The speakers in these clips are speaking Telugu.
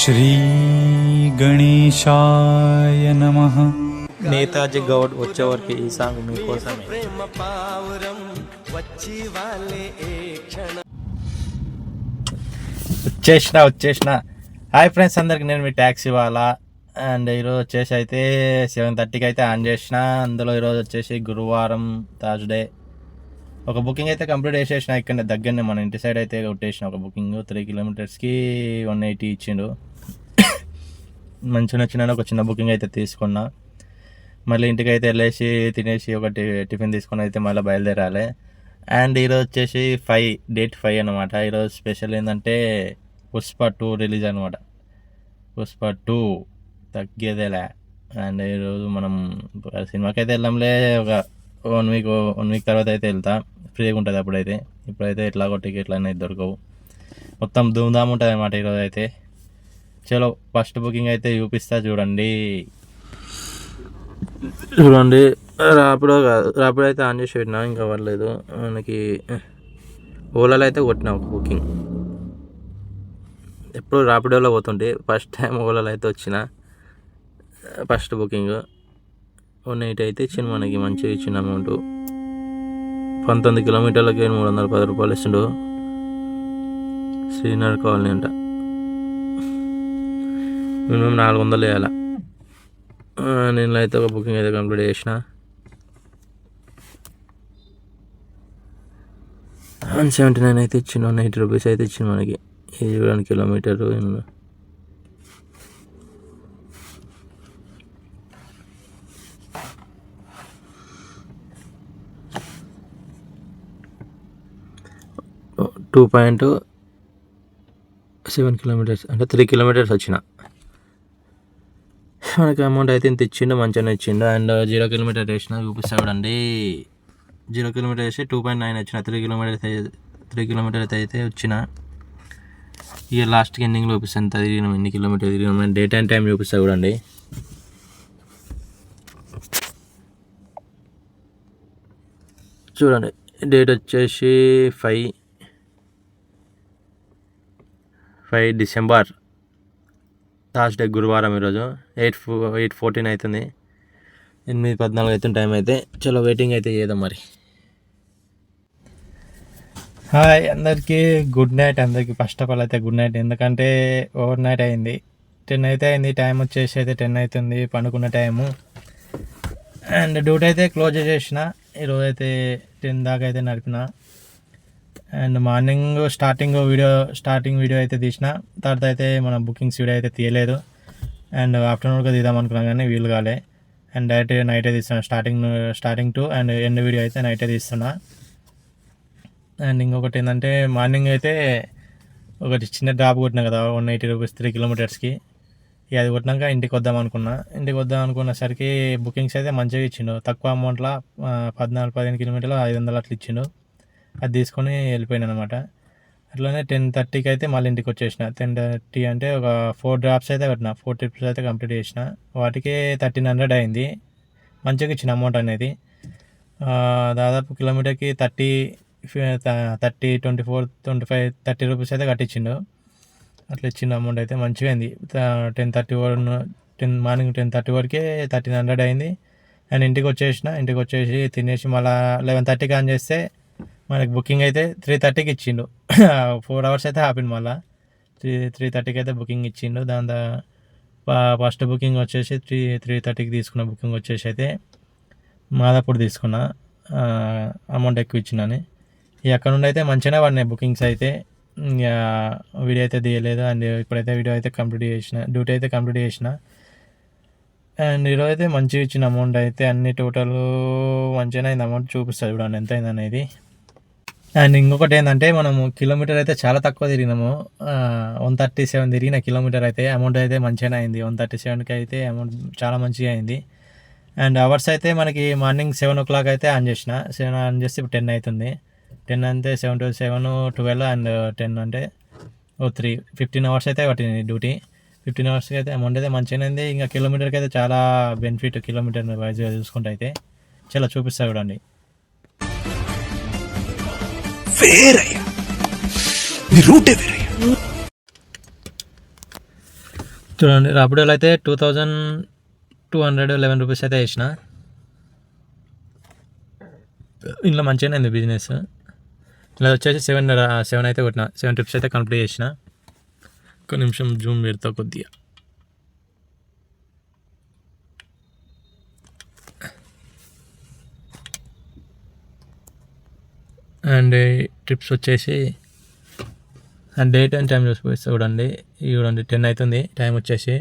శ్రీగణేశాయ నమ. నేతాజీ గౌడ్ వచ్చే ఈ సాంగ్ మీకోసమే. వచ్చేసిన వచ్చేసిన. హాయ్ ఫ్రెండ్స్ అందరికి నేను మీ ట్యాక్సీ వాళ్ళ. అండ్ ఈరోజు వచ్చేసి అయితే సెవెన్ థర్టీకి అయితే ఆన్ చేసిన. అందులో ఈరోజు వచ్చేసి గురువారం థర్స్డే ఒక బుకింగ్ అయితే కంప్లీట్ చేసేసిన ఇక్కడ దగ్గరనే మన ఇంటి సైడ్ అయితే కొట్టేసిన ఒక బుకింగ్ త్రీ కిలోమీటర్స్కి వన్ ఎయిటీ ఇచ్చిండు. మంచిగా వచ్చిన ఒక చిన్న బుకింగ్ అయితే తీసుకున్నా. మళ్ళీ ఇంటికి అయితే వెళ్ళేసి తినేసి ఒకటి టిఫిన్ తీసుకొని అయితే మళ్ళీ బయలుదేరాలి. అండ్ ఈరోజు వచ్చేసి ఫైవ్ డేట్ ఫైవ్ అనమాట ఈరోజు స్పెషల్ ఏంటంటే పుష్ప టూ రిలీజ్ అనమాట పుష్ప టూ తగ్గేదేలే. అండ్ ఈరోజు మనం సినిమాకి అయితే వెళ్ళంలే ఒక వన్ వీక్ వన్ వీక్ తర్వాత అయితే వెళ్తా. ఫ్రీగా ఉంటుంది అప్పుడైతే. ఇప్పుడైతే ఎట్లాగో టికెట్లు అనేది దొరకవు. మొత్తం ధూమ్ధామ్ ఉంటుంది అనమాట ఈరోజు అయితే. చలో ఫస్ట్ బుకింగ్ అయితే చూపిస్తా చూడండి. చూడండి రాపిడో కాదు రాపిడో అయితే ఆన్ చేసి పెట్టినా ఇంకా పర్లేదు. మనకి ఓలాలో అయితే కొట్టినా బుకింగ్ ఎప్పుడు రాపిడోలో పోతుంటే ఫస్ట్ టైం ఓలాలో అయితే వచ్చిన ఫస్ట్ బుకింగ్ వన్ ఎయిట్ అయితే ఇచ్చిన మనకి మంచిగా ఇచ్చిన అమౌంట్ పంతొమ్మిది కిలోమీటర్లకి మూడు వందల పది రూపాయలు ఇచ్చిండు శ్రీనగర్ కాలనీ అంట. మినిమం నాలుగు వందలు వేయాలి? నేను అయితే ఒక బుకింగ్ అయితే కంప్లీట్ చేసిన. వన్ సెవెంటీ నైన్ అయితే ఇచ్చిండు వన్ ఎయిటీ రూపీస్ అయితే ఇచ్చిన మనకి. ఇది చూడండి kilometre two point seven kilometres అంటే త్రీ కిలోమీటర్స్ వచ్చిన. మనకి అమౌంట్ అయితే ఇంత ఇచ్చిండు మంచిగానే ఇచ్చిండు. అండ్ జీరో కిలోమీటర్ వేసిన చూపిస్తాడండి జీరో కిలోమీటర్ వేసి టూ పాయింట్ నైన్ వచ్చిన. త్రీ కిలోమీటర్ త్రీ కిలోమీటర్ అయితే వచ్చిన. ఇక లాస్ట్కి ఎండింగ్లో చూపిస్తాను తిరిగినాం ఎన్ని కిలోమీటర్ తిరిగినాం డే టైం టైం చూపిస్తా చూడండి. చూడండి. డేట్ వచ్చేసి ఫైవ్ ఫైవ్ డిసెంబర్ థర్స్డే గురువారం ఈరోజు. ఎయిట్ ఫో ఎయిట్ ఫోర్టీన్ అవుతుంది ఎనిమిది పద్నాలుగు అవుతుంది టైం అయితే. చలో వెయిటింగ్ అయితే చేద్దాం మరి. హాయ్ అందరికీ. గుడ్ నైట్ అందరికీ. ఫస్ట్ ఆఫ్ ఆల్ అయితే గుడ్ నైట్. ఎందుకంటే ఓవర్ నైట్ అయింది. టెన్ అయితే అయింది. టైం వచ్చేసి అయితే టెన్ అవుతుంది. పండుకున్న టైము. అండ్ డ్యూటీ అయితే క్లోజ్ చేసేసిన ఈరోజు అయితే టెన్ దాకా అయితే నడిపిన. And morning starting video starting video అయితే తీసిన. తర్వాత అయితే మన బుకింగ్స్ వీడియో అయితే తీయలేదు. అండ్ ఆఫ్టర్నూన్గా తీద్దాం అనుకున్నాం కానీ వీలు కాలే. అండ్ డైరెక్ట్ నైటే తీస్తున్నా. Starting starting to and end video అయితే నైటే తీస్తున్నా. అండ్ ఇంకొకటి ఏంటంటే మార్నింగ్ అయితే ఒకటి చిన్న డ్రాప్ కొట్టినా కదా వన్ ఎయిటీ రూపీస్ త్రీ కిలోమీటర్స్కి ఇక అది కొట్టినాక ఇంటికి వద్దాం అనుకున్నా. ఇంటికి వద్దాం అనుకున్నసరికి బుకింగ్స్ అయితే మంచిగా ఇచ్చిండు. తక్కువ అమౌంట్లో పద్నాలుగు పదిహేను కిలోమీటర్లు ఐదు వందలు అట్లా ఇచ్చిండు. అది తీసుకొని వెళ్ళిపోయాను అనమాట అట్లనే టెన్ థర్టీకి అయితే మళ్ళీ ఇంటికి వచ్చేసిన. టెన్ థర్టీ అంటే ఒక ఫోర్ డ్రాప్స్ అయితే పెట్టిన ఫోర్ ట్రిప్స్ అయితే కంప్లీట్ చేసిన. వాటికే థర్టీన్ హండ్రెడ్ అయింది. మంచిగా ఇచ్చిన అమౌంట్ అనేది. దాదాపు కిలోమీటర్కి thirty thirty twenty four twenty five thirty rupees అయితే కట్టించిండు. అట్లా ఇచ్చిన అమౌంట్ అయితే మంచిగా అయింది. టెన్ థర్టీ వరకు టెన్ మార్నింగ్ టెన్ థర్టీ వరకే థర్టీన్ హండ్రెడ్ అయింది. అండ్ ఇంటికి వచ్చేసిన. ఇంటికి వచ్చేసి తినేసి మళ్ళీ లెవెన్ థర్టీకి ఆన్ చేస్తే మనకి బుకింగ్ అయితే త్రీ థర్టీకి ఇచ్చిండు. ఫోర్ అవర్స్ అయితే ఆపిండు మళ్ళీ. త్రీ త్రీ థర్టీకి అయితే బుకింగ్ ఇచ్చిండు. దాని ఫస్ట్ బుకింగ్ వచ్చేసి త్రీ త్రీ థర్టీకి తీసుకున్న బుకింగ్ వచ్చేసి అయితే మాదాపూర్ తీసుకున్న. అమౌంట్ ఎక్కువ ఇచ్చినని ఇక అక్కడ నుండి అయితే మంచిగానే పడినాయి బుకింగ్స్ అయితే. ఇక వీడియో అయితే తీయలేదు. అండ్ ఇప్పుడైతే వీడియో అయితే కంప్లీట్ చేసిన డ్యూటీ అయితే కంప్లీట్ చేసిన. అండ్ ఈరోజు అయితే మంచిగా ఇచ్చిన అమౌంట్ అయితే అన్ని టోటల్ మంచిగానే అయింది. అమౌంట్ చూపిస్తుంది చూడండి. ఎంత అయింది అనేది అండ్ ఇంకొకటి ఏంటంటే మనము కిలోమీటర్ అయితే చాలా తక్కువ తిరిగినాము. వన్ థర్టీ సెవెన్ తిరిగిన కిలోమీటర్ అయితే అమౌంట్ అయితే మంచిగానే అయింది. వన్ థర్టీ సెవెన్కి అయితే అమౌంట్ చాలా మంచిగా అయింది. అండ్ అవర్స్ అయితే మనకి మార్నింగ్ సెవెన్ ఓ క్లాక్ అయితే ఆన్ చేసిన. సెవెన్ ఆన్ చేస్తే ఇప్పుడు టెన్ అవుతుంది. టెన్ అంటే seven to seven twelve and ten అంటే ఓ త్రీ ఫిఫ్టీన్ అవర్స్ అయితే పట్టింది డ్యూటీ ఫిఫ్టీన్ అవర్స్కి అయితే అమౌంట్ అయితే మంచిగానే ఉంది ఇంకా కిలోమీటర్కి అయితే చాలా బెనిఫిట్ కిలోమీటర్ వైజ్గా చూసుకుంటే అయితే. చాలా చూపిస్తా చూడండి. వేరయ్యా. నీ రూటే వేరయ్యా. చూడండి రాపిడోలో అయితే two thousand two hundred eleven rupees అయితే వేసిన. ఇంట్లో మంచిగానే ఉంది బిజినెస్. ఇలా వచ్చేసి సెవెన్ సెవెన్ అయితే కొట్టిన. సెవెన్ ట్రిప్స్ అయితే కంప్లీట్ చేసిన. ఒక నిమిషం జూమ్ పెడతా కొద్దిగా. అండ్ ట్రిప్స్ వచ్చేసి అండ్ డేట్ అండ్ టైం చూసి చూడండి. ఇది చూడండి టెన్ అవుతుంది టైం వచ్చేసి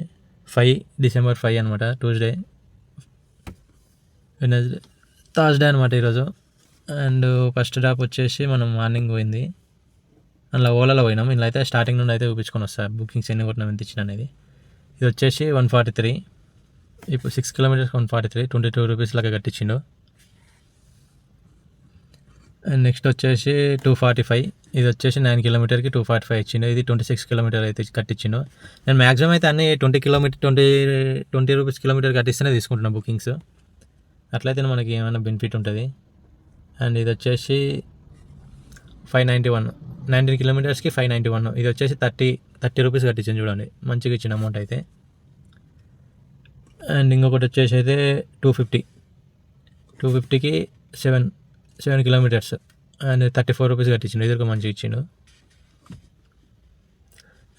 ఫైవ్ డిసెంబర్ ఫైవ్ అనమాట ట్యూస్డే వెనస్డే థర్స్డే అనమాట ఈరోజు. అండ్ ఫస్ట్ డ్రాప్ వచ్చేసి మనం మార్నింగ్ పోయింది. అందులో ఓలాలో పోయినాం. ఇందులో అయితే స్టార్టింగ్ నుండి అయితే చూపించుకొని వస్తాను బుకింగ్స్ ఎన్ని కొట్టినాం ఎంత ఇచ్చిన అనేది. ఇది వచ్చేసి వన్ ఫార్టీ త్రీ ఇప్పుడు six kilometres one forty three twenty two rupees లాగా కట్టించిండు. నెక్స్ట్ వచ్చేసి టూ ఫార్టీ ఫైవ్. ఇది వచ్చేసి నైన్ కిలోమీటర్కి టూ ఫార్టీ ఫైవ్ ఇచ్చిండు. ఇది ట్వంటీ సిక్స్ కిలోమీటర్ అయితే కట్టించిండు. నేను మ్యాక్సిమం అయితే అన్ని twenty kilometre twenty twenty rupees kilometre కట్టిస్తేనే తీసుకుంటున్నాను బుకింగ్స్. అట్లయితే మనకి ఏమైనా బెనిఫిట్ ఉంటుంది. అండ్ ఇది వచ్చేసి ఫైవ్ నైంటీ వన్. నైన్టీన్ కిలోమీటర్స్కి ఫైవ్ నైంటీ వన్. ఇది వచ్చేసి థర్టీ థర్టీ రూపీస్ కట్టించింది చూడండి. మంచిగా ఇచ్చిన అమౌంట్ అయితే. అండ్ ఇంకొకటి వచ్చేసి అయితే టూ ఫిఫ్టీ. టూ ఫిఫ్టీకి seven. Seven kilometres and thirty four rupees కట్టించిండు. ఇది మంచిగా ఇచ్చిండు.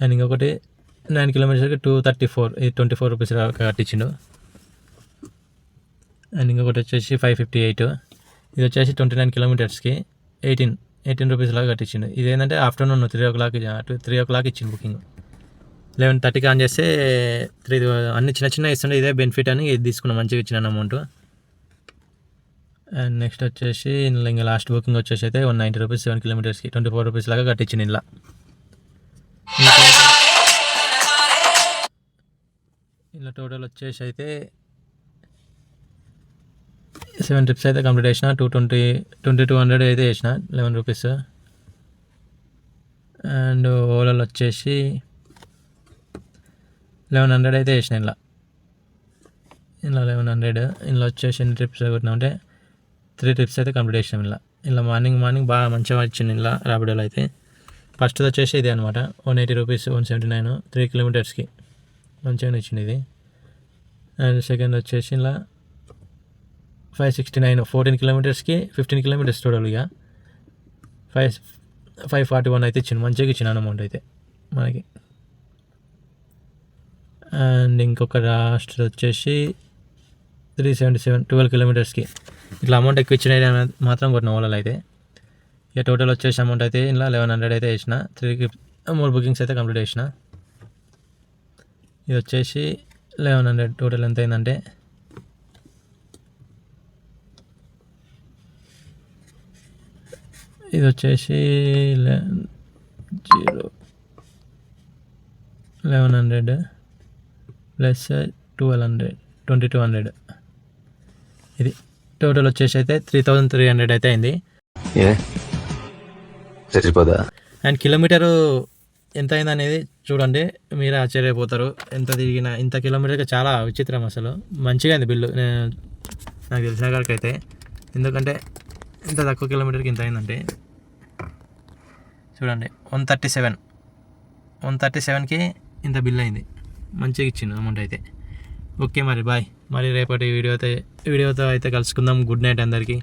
అండ్ ఇంకొకటి నైన్ కిలోమీటర్స్కి టూ థర్టీ ఫోర్ ఇది ట్వంటీ ఫోర్ రూపీస్ కట్టించిండు. అండ్ ఇంకొకటి వచ్చేసి ఫైవ్ ఫిఫ్టీ ఎయిట్ ఇది వచ్చేసి ట్వంటీ నైన్ కిలోమీటర్స్కి ఎయిటీన్ ఎయిటీన్ రూపీస్ లాగా కట్టించిండు. ఇది ఏంటంటే afternoon three o'clock three o'clock ఇచ్చింది బుకింగ్ లెవెన్ థర్టీకి ఆన్ చేస్తే త్రీ అన్ని చిన్న చిన్న ఇస్తుండే ఇదే బెనిఫిట్ అని ఇది తీసుకున్నాం మంచిగా ఇచ్చిన అమౌంట్ అండ్ నెక్స్ట్ వచ్చేసి ఇందులో ఇంకా లాస్ట్ బుకింగ్ వచ్చేసి అయితే వన్ నైంటీ రూపీస్ సెవెన్ కిలోమీటర్స్కి ట్వంటీ ఫోర్ రూపీస్ లాగా కట్టించింది ఇలా ఇలా టోటల్ వచ్చేసి అయితే సెవెన్ ట్రిప్స్ అయితే కంప్లీట్ చేసిన two twenty twenty two hundred అయితే వేసిన లెవెన్ రూపీస్ అండ్ ఓలాలో వచ్చేసి లెవెన్ హండ్రెడ్ అయితే వేసిన ఇలా ఇలా లెవెన్ హండ్రెడ్ ఇందులో వచ్చేసి ఎన్ని ట్రిప్స్ కొట్టినామంటే త్రీ ట్రిప్స్ అయితే కంప్లీట్ చేసినాం ఇలా. ఇలా మార్నింగ్ మార్నింగ్ బాగా మంచిగా వచ్చింది ఇలా రాబిడోలో అయితే. ఫస్ట్ వచ్చేసి ఇదే అనమాట one eighty rupees one seventy nine three కిలోమీటర్స్కి. మంచిగానే ఇచ్చింది ఇది. అండ్ సెకండ్ వచ్చేసి ఇలా ఫైవ్ సిక్స్టీ నైన్ ఫోర్టీన్ కిలోమీటర్స్కి ఫిఫ్టీన్ కిలోమీటర్స్ టోటల్ ఇక. ఫైవ్ ఫైవ్ ఫార్టీ వన్ అయితే ఇచ్చింది. మంచిగా ఇచ్చిన అమౌంట్ అయితే మనకి. అండ్ ఇంకొక లాస్ట్ వచ్చేసి త్రీ సెవెంటీ సెవెన్ ట్వెల్వ్ కిలోమీటర్స్కి ఇట్లా అమౌంట్ ఎక్కువ ఇచ్చిన మాత్రం కొట్టిన ఓలలో అయితే ఇక టోటల్ వచ్చేసి అమౌంట్ అయితే ఇలా లెవెన్ హండ్రెడ్ అయితే వేసిన. త్రీ మూడు బుకింగ్స్ అయితే కంప్లీట్ చేసిన. ఇది వచ్చేసి లెవెన్ హండ్రెడ్ టోటల్ ఎంత అయిందంటే. ఇది వచ్చేసి zero eleven hundred plus twelve hundred twenty two hundred ఇది టోటల్ వచ్చేసి అయితే త్రీ థౌజండ్ త్రీ హండ్రెడ్ అయితే అయింది. చచ్చిపోదా అండ్ కిలోమీటరు ఎంత అయింది అనేది చూడండి మీరే ఆశ్చర్యపోతారు. ఎంత తిరిగిన ఇంత కిలోమీటర్కి చాలా విచిత్రం అసలు. మంచిగా అయింది బిల్లు నేను నాకు తెలిసిన కాడికి అయితే ఎందుకంటే ఇంత తక్కువ కిలోమీటర్కి ఇంత అయిందంటే. చూడండి one thirty seven. One thirty సెవెన్కి ఇంత బిల్ అయింది. మంచిగా ఇచ్చిండు అమౌంట్ అయితే. ఓకే మరి బాయ్. మరి రేపటి వీడియో అయితే వీడియోతో అయితే కలుసుకుందాం. గుడ్ నైట్ అందరికీ.